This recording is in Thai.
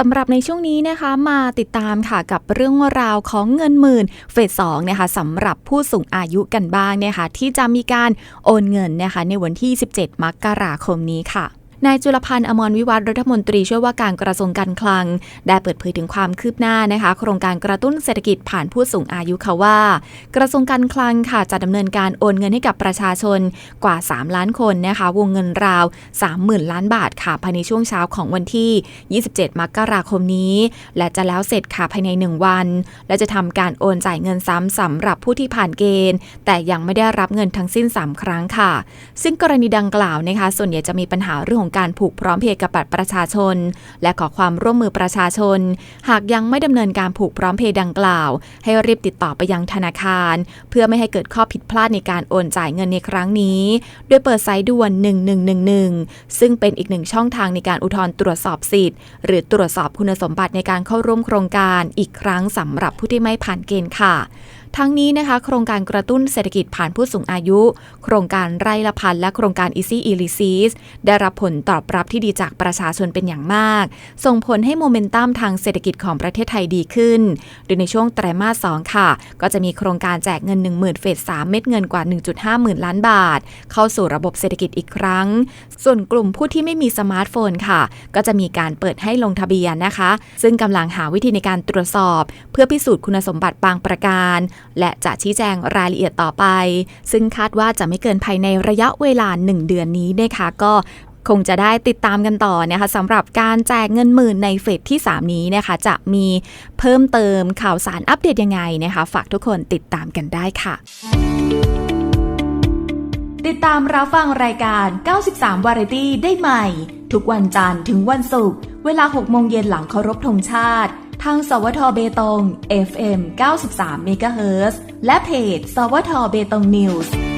สำหรับในช่วงนี้นะคะมาติดตามค่ะกับเรื่องราวของเงินหมื่นเฟสสองนะคะสำหรับผู้สูงอายุกันบ้างนะคะที่จะมีการโอนเงินนะคะในวันที่ 17 มกราคมนี้ค่ะ นายจุลพันธ์อมรวิวัฒน์รัฐมนตรีช่วยว่าการกระทรวงการคลัง ได้เปิดเผยถึงความคืบหน้านะคะ โครงการกระตุ้นเศรษฐกิจผ่านผู้สูงอายุค่ะว่า กระทรวงการคลังค่ะจะดำเนินการโอนเงินให้กับประชาชนกว่า 3 ล้านคนนะคะ วงเงินราว 30,000 ล้านบาทค่ะภายในช่วงเช้าของวันที่ 27 มกราคมนี้ และจะแล้วเสร็จค่ะภายใน 1 วัน และจะทำการโอนจ่ายเงินซ้ำสำหรับผู้ที่ผ่านเกณฑ์ แต่ยังไม่ได้รับเงินทั้งสิ้น 3 ครั้งค่ะ ซึ่งกรณีดังกล่าวนะคะส่วนใหญ่จะมีปัญหาเรื่องของการผูกพร้อมเพย์กับบัตรประชาชน และขอความร่วมมือประชาชน หากยังไม่ดำเนินการผูกพร้อมเพย์ดังกล่าว ให้รีบติดต่อไปยังธนาคาร เพื่อไม่ให้เกิดข้อผิดพลาดในการโอนจ่ายเงินในครั้งนี้ โดยเปิดสายด่วน 1111 ซึ่งเป็นอีกหนึ่งช่องทางในการอุทธรณ์ตรวจสอบสิทธิ์ หรือตรวจสอบคุณสมบัติในการเข้าร่วมโครงการอีกครั้งสำหรับผู้ที่ไม่ผ่านเกณฑ์ค่ะ ทั้งนี้นะคะ โครงการกระตุ้นเศรษฐกิจผ่านผู้สูงอายุ โครงการไร่ละพันและโครงการ Easy e l y s i s ได้รับผลตอบรับที่ดีจากประชาชนเป็นอย่างมาก ส่งผลให้โมเมนตัมทางเศรษฐกิจของประเทศไทยดีขึ้น โดยในช่วงไตรมาส 2 ค่ะ ก็จะมีโครงการแจกเงิน 10,000 เฟส3เม็ดเงินกว่า 1.5 หมื่นล้านบาท เข้าสู่ระบบเศรษฐกิจอีกครั้ง ส่วนกลุ่มผู้ที่ไม่มีสมาร์ทโฟนค่ะ ก็จะมีการเปิดให้ลงทะเบียนนะคะ ซึ่งกำลังหาวิธีในการตรวจสอบ เพื่อพิสูจน์คุณสมบัติบางประการและจะชี้แจงรายละเอียดต่อไป ซึ่งคาดว่าจะไม่เกินภายในระยะเวลา 1 เดือนนี้นะคะก็คงจะได้ติดตามกันต่อนะคะสำหรับการแจกเงินหมื่นในเฟสที่ 3 นี้นะคะ จะมีเพิ่มเติมข่าวสารอัปเดตยังไงนะคะ ฝากทุกคนติดตามกันได้ค่ะ ติดตามรับฟังรายการ 93 วาไรตี้ได้ใหม่ ทุกวันจันทร์ถึงวันศุกร์เวลา 6 โมงเย็นหลังเคารพธงชาติ ทาง สวทเบตง FM 93เมกะเฮิรตซ์และเพจ สวทเบตงนิวส์